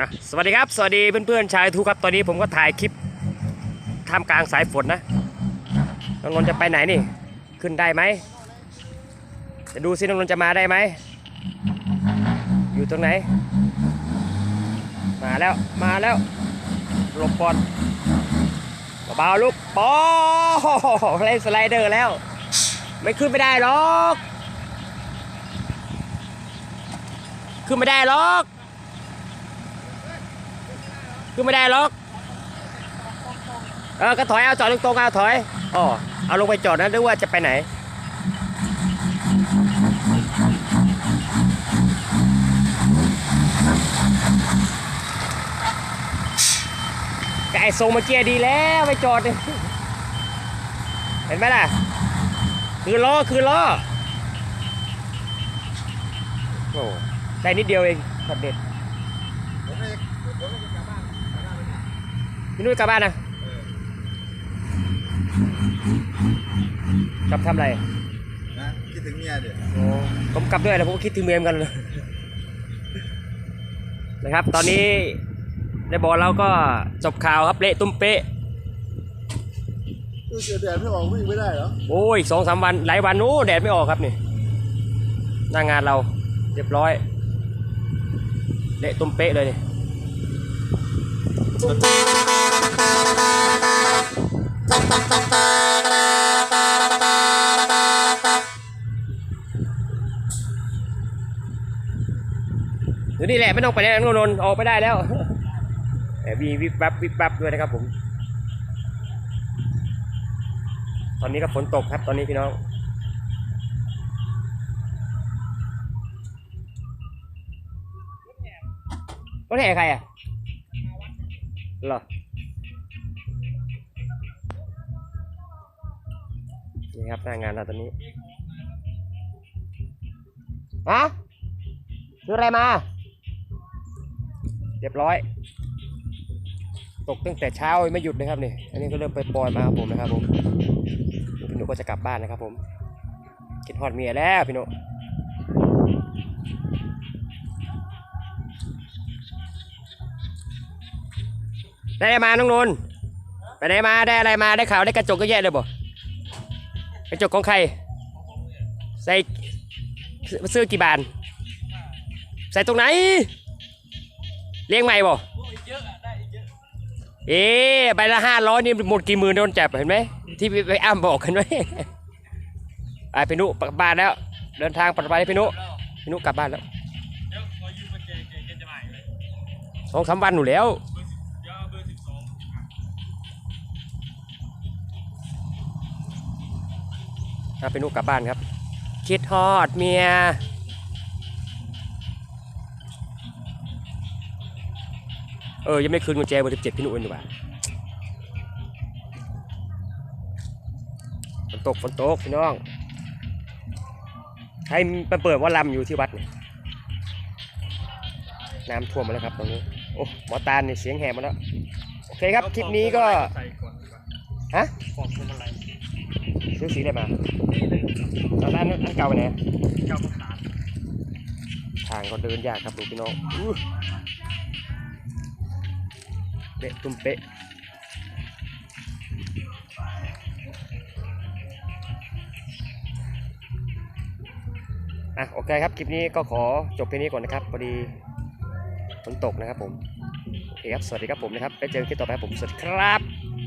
อะสวัสดีครับ สวัสดีเพื่อนๆชายทูครับ ตอนนี้ผมก็ถ่ายคลิปท่ามกลางสายฝนนะน้องนนท์จะไปไหนนี่ ขึ้นได้ไหมจะดูซิน้องนนท์จะมาได้ไหม อยู่ตรงไหน มาแล้ว มาแล้วหลบก่อนเบาๆลูกปอเล่นสไลเดอร์แล้ว ไม่ขึ้นไม่ได้หรอก ขึ้นไม่ได้หรอก ขึ้นไม่ได้หรอกเออก็ถอยเอาจอดตรงๆเอาถอยอ๋อเอาลงไปจอดนะหรือว่าจะไปไหนไก่ทรงเมื่อกี้ดีแล้วไปจอด เห็นไหมล่ะ คือล้อคือล้อโอ้ได้นิดเดียวเองช็อตเด็ด พี่นุ้ยกลับบ้านนะกลับทำอะไรนะคิดถึงเมียเดี๋ยวโอ้ผมกลับด้วยนะผมก็คิดถึงเมียเหมอนกันเลยนะครับ ตอนนี้ในบอลเราก็จบข่าวครับเละตุ้มเป๊ะตู้เสียแดดไม่ออกวิ่งไม่ได้เหรอโอ้ยสองสามวันหลายวันโอ้แดดไม่ออกครับนี่หน้างานเราเรียบร้อยเละตุ้มเป๊ะเลยนี่ อยู่นี่แหละไม่ต้องไปไหนนนออกไปได้แล้วแต่มีวิบวับวิบวับด้วยนะครับผม ตอนนี้ก็ฝนตกครับตอนนี้พี่น้องรถแห่ใครอะเหรอ นี่ครับหน้างานเราตอนนี้ฮะซื้ออะไรมา เรียบร้อย ตกตั้งแต่เช้าไม่หยุดเลยครับนี่ อันนี้ก็เริ่มไปปล่อยมาครับผมนะครับผมพี่หนูก็จะกลับบ้านนะครับผมคิดฮอดเมียแล้วพี่หนูได้อะไรมาน้องนนไปไหนมาได้อะไรมาได้ข่าวได้กระจกก็แย่เลยบ่ กระจกของใคร ใส่ซื้อกี่บาทใส่ตรงไหน เลี้ยงใหม่บ่เอ๊ะใบละห้าร้อยนี่หมดกี่หมื่นโดนจับเห็นไหมที่ไปอ้ำบอกกันไว้ไปพี่นุกลับบ้านแล้ว เดินทางปลอดภัยพี่นุพี่นุกลับบ้านแล้วสองสามวันหนูแล้ว ครับพี่นุกลับบ้านครับ คิดฮอดเมียเออยังไม่คืนกุญแจเบอร์สิบเจ็ดพี่นุ้ยดีกว่าฝนตกฝนตกพี่น้องใครไปเปิดว่าลำอยู่ที่วัดเนี่ยน้ำท่วมมาแล้วครับตรงนี้โอ้หมอตาลเนี่ยเสียงแหบมาแล้วโอเคครับคลิปนี้ก็ฮะ ซื้อสีอะไรมานี่เลยตอนนั้นอันเก่าไปไหนเจ้าประสานทางก็เดินยากครับดูพี่น้องอู้เป๊ะตุ้มเป๊ะอะโอเคครับ คลิปนี้ก็ขอจบแค่นี้ก่อนนะครับพอดีฝนตกนะครับผม โอเคครับ สวัสดีครับผมนะครับ ไปเจอกันคลิปต่อไปครับผมสวัสดีครับ